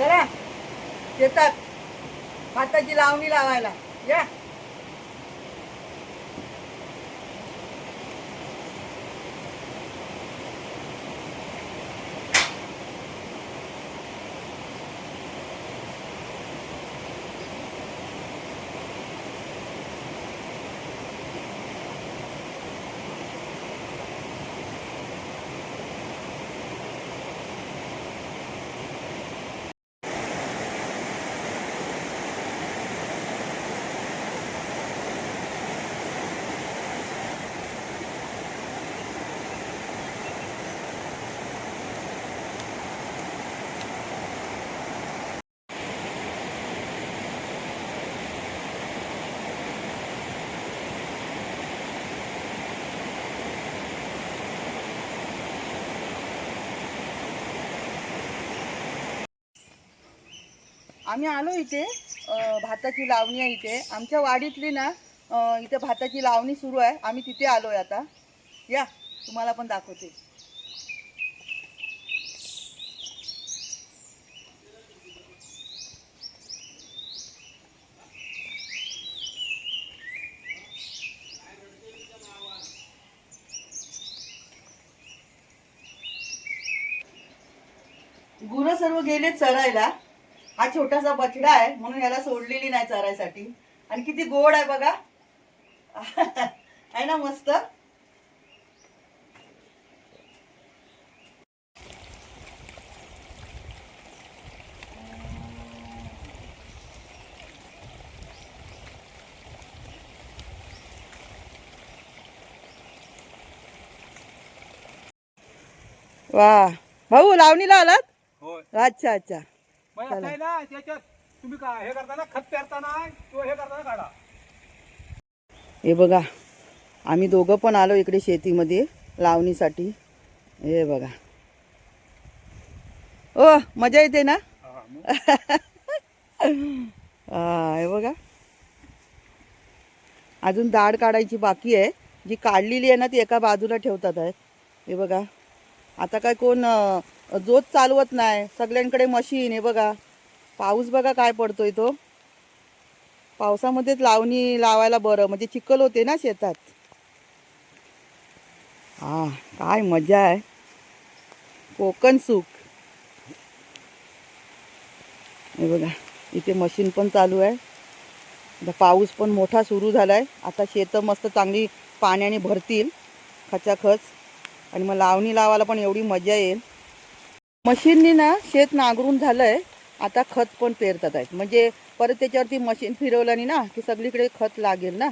चला. येतात. भाताची लावणी लावायला. या. आम्ही आलो इथे भाताची लावणी आहे इथे. आमच्या वाडीतली ना इथे भाताची लावणी सुरू आहे. आम्ही तिथे आलोय आता. या तुम्हाला पण दाखवते. गुरं सर्व गेले चरायला. हा छोटासा बछडा आहे म्हणून याला सोडलेली नाही चरायसाठी. आणि किती गोड आहे बघा. आहे ना मस्त? वा. भाऊ लावणीला आलात? अच्छा अच्छा. मग असं आहे ना त्याच्यात तुम्ही का हे करताना खत पेरताना तो हे करताना काढा. हे बघा आम्ही दोघं पण आलो इकडे शेतीमध्ये लावणीसाठी. हे बघा. ओ मजा येते ना? हा, बघा. अजून दाढ काढायची बाकी आहे. जी काढलेली आहे ना ती एका बाजूला ठेवतात आहेत हे बघा. आता काय कोण जोत चालवत नाही. सगळ्यांकडे मशीन आहे बघा. पाऊस बघा काय पडतोय तो. पावसामध्येच लावणी लावायला बरं. म्हणजे चिखल होते ना शेतात. हा काय मजा आहे. कोकण सुख. हे बघा इथे मशीन पण चालू आहे. आता पाऊस पण मोठा सुरू झाला आहे आता शेतं मस्त चांगली पाण्याने भरतील. खचाखच. आणि मग लावणी लावायला पण एवढी मजा येईल. मशीननी ना शेत नांगरून झालं आहे आता खत पण पेरतात आहेत. म्हणजे परत त्याच्यावरती मशीन फिरवल्याने ना की सगळीकडे खत लागेल ना.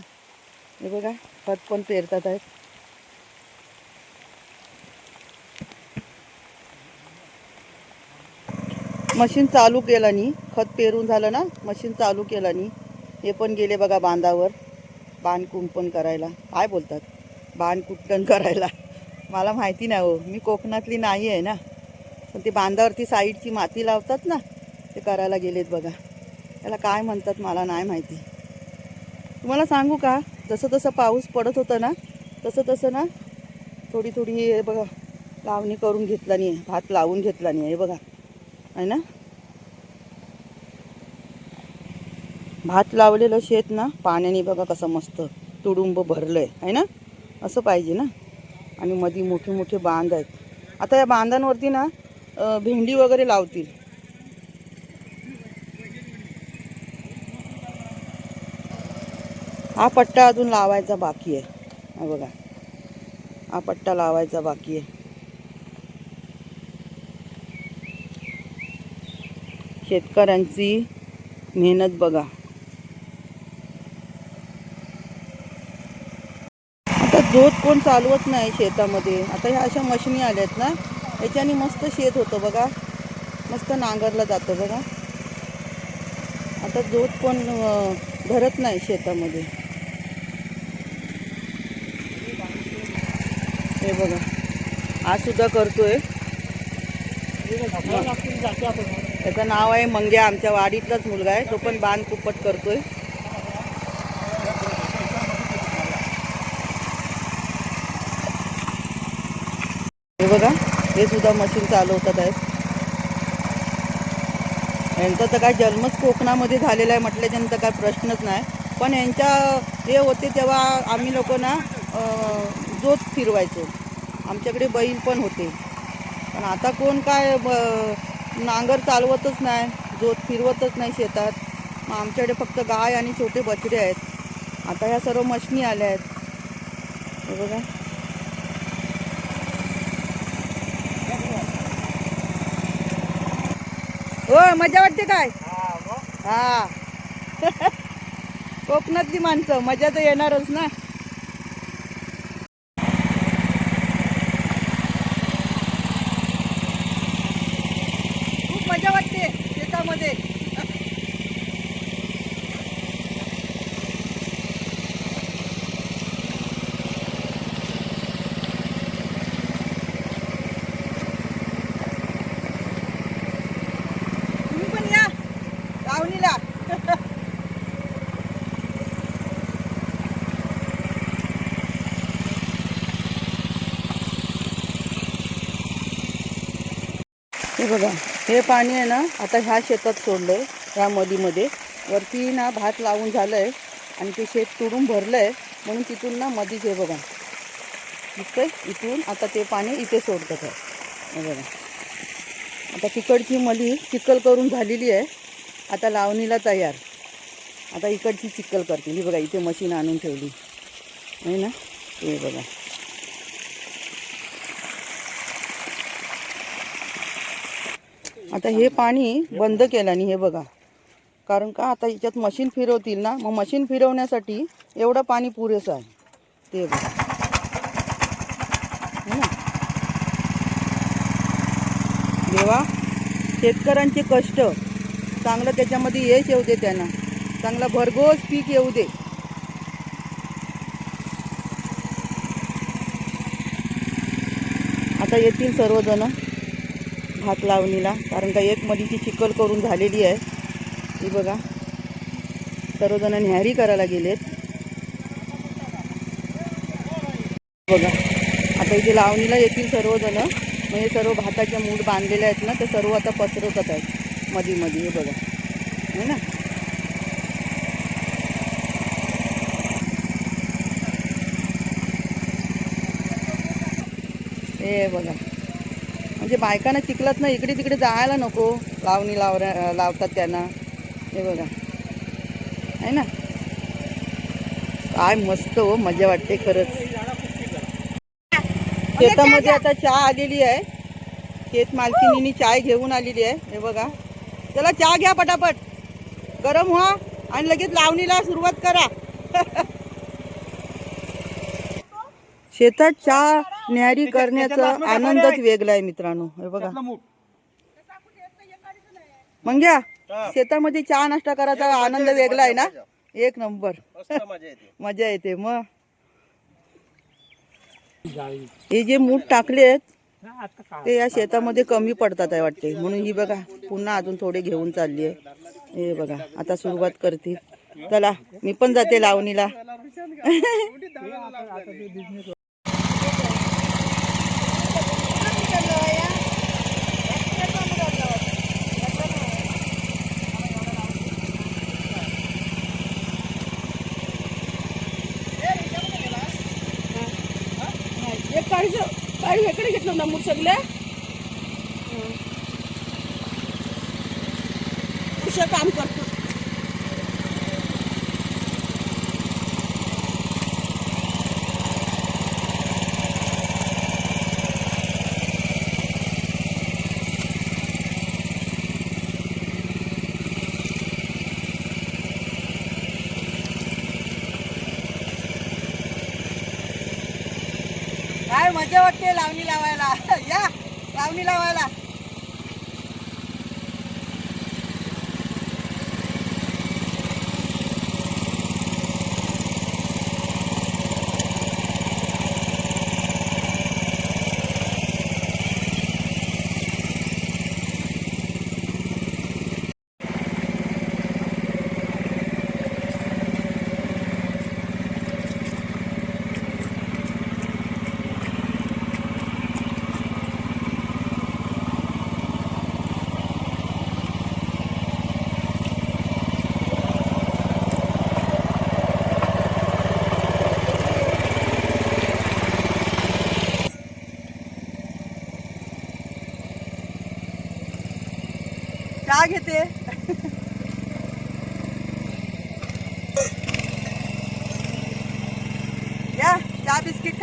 हे बघा खत पण पेरतात आहेत. मशीन चालू केलं नी खत पेरून झालं ना मशीन चालू केलं नी हे पण गेले बघा बांधावर. बाण कुंपण करायला. काय बोलतात? बाण कुट्टण करायला. मला माहिती नाही हो. मी कोकणातली नाही आहे ना. पण ते बांधावरती साईडची माती लावतात ना ते करायला गेलेत बघा. त्याला काय म्हणतात मला नाही माहिती. तुम्हाला सांगू का जसं तसं पाऊस पडत होतं ना तसं तसं ना थोडी थोडी हे बघा लावणी करून घेतला नाही आहे भात लावून घेतला नाही आहे बघा. आहे ना? भात लावलेलं शेत ना पाण्याने बघा कसं मस्त तुडुंब भरलं आहे है ना? असं पाहिजे ना? आणि मध्ये मोठे मोठे बांध आहेत. आता या बांधांवरती ना भेंडी वगैरे लावतील. हा पट्टा अजून लावायचा बाकी आहे. हा बघा. हा पट्टा लावायचा बाकी आहे. शेतकऱ्यांची मेहनत बघा. आता जोत कोण चालवत नाही शेतामध्ये. आता ह्या अशा मशिनी आल्यात ना याच्याने मस्त शेत होतं बघा. मस्त नांगरलं जातं बघा. आता जोत पण धरत नाही शेतामध्ये. हे बघा. आज सुद्धा करतोय. त्याचं नाव आहे मंग्या. आमच्या वाडीतलाच मुलगा आहे. तो पण बांध कुपट करतोय. हे बघा. हे सुद्धा मशीन चालवतात आहेत. यांचा तर काय जन्मच कोकणामध्ये झालेला आहे म्हटल्याच्यानंतर काय प्रश्नच नाही. पण यांच्या हे होते तेव्हा आम्ही लोक ना जोत फिरवायचो. आमच्याकडे बैल पण होते. पण आता कोण काय नांगर चालवतच नाही जोत फिरवतच नाही शेतात. मग आमच्याकडे फक्त गाय आणि छोटे बछडे आहेत. आता ह्या सर्व मशनी आल्या आहेत. बघा. हो मजा वाटते काय? हा. कोकणातली माणसं मजा तर येणारच ना खूप मजा वाटते शेतामध्ये तुम्ही पण या लावणीला हे बघा हे पाणी आहे ना आता ह्या शेतात सोडलं आहे ह्या मधीमध्ये. वरती ना भात लावून झालं आहे आणि ते शेत तुडून भरलं आहे म्हणून तिथून ना मधीच हे बघा. दिसतंय? इथून आता ते पाणी इथे सोडतात आहे बघा. आता तिकडची मली चिखल करून झालेली आहे. आता लावणीला तयार. आता इकडची चिखल करतील. ही बघा इथे मशीन आणून ठेवली. आहे ना? हे बघा. आता हे पाणी बंद केल्याने हे बघा. कारण का आता याच्यात मशीन फिरवतील ना? मग मशीन फिरवण्यासाठी एवढं पाणी पुरेसं आहे. ते बघा. देवा शेतकऱ्यांचे कष्ट. चांगलं त्याच्यामध्ये यश येऊ दे त्यांना. चांगला भरघोस पीक येऊ दे. आता येतील सर्वजण. भात लावणीला. कारण का एक मधीची चिखल करून झालेली आहे. ही बघा. सर्वजण न्याहारी करायला गेलेत. बघा. आता इथे लावणीला येतील सर्वजण. मग हे सर्व भाताच्या मूठ बांधलेले आहेत ना ते सर्व आता पसरवत आहेत. मधी मधी. हे बघा. है ना? हे बघा. म्हणजे बायकांना चिखलात ना इकडे तिकडे जायला नको. लावणी लावण्या लावतात त्यांना. हे बघा. आहे ना? काय मस्त हो मजा वाटते खरंच. शेतामध्ये आता चहा आलेली आहे. शेत मालकिनी चाय घेऊन आलेली आहे. हे बघा. चला चहा घ्या पटापट. गरम व्हा आणि लगेच लावणीला सुरुवात करा. शेतात चहा न्यारी करण्याचा आनंदच वेगळा आहे मित्रांनो. हे बघा. मग घ्या शेतामध्ये चहा नाश्ता करायचा आनंद वेगळा आहे ना? एक नंबर. मजा येते. मग हे जे मूठ टाकले आहेत ते या शेतामध्ये कमी पडतात आहे वाटते. म्हणून ही बघा पुन्हा अजून थोडे घेऊन चालली आहे. हे बघा आता सुरुवात करते चला मी पण जाते लावणीला. एक काळी काळी वेकडे घेतलं ना मूठ सगळे कुशल काम करतो काय मजा वाटते लावणी लावायला या लावणी लावायला.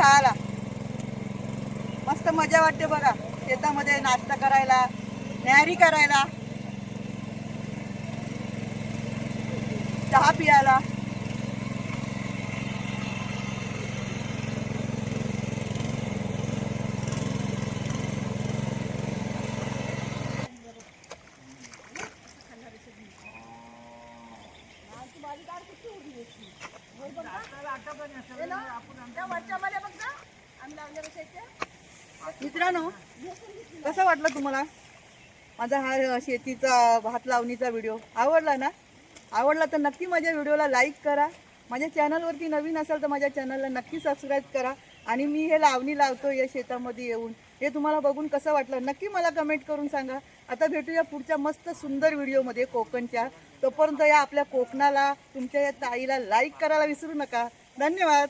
चहा खायला मस्त मजा वाटते बघा. शेतामध्ये नाश्ता करायला न्यारी करायला. चहा पियाला. मित्रांनो कसं वाटलं तुम्हाला? माझा हा शेतीचा भात लावणीचा व्हिडिओ आवडला ना? आवडला तर नक्की माझ्या व्हिडिओला लाईक करा. माझ्या चॅनलवरती नवीन असाल तर माझ्या चॅनलला नक्की सबस्क्राईब करा. आणि मी हे लावणी लावतो या शेतामध्ये येऊन. हे तुम्हाला बघून कसं वाटलं? नक्की मला कमेंट करून सांगा. आता भेटूया पुढच्या मस्त सुंदर व्हिडिओमध्ये कोकणच्या. तोपर्यंत या आपल्या कोकणाला तुमच्या या ताईला लाईक करायला विसरू नका. धन्यवाद.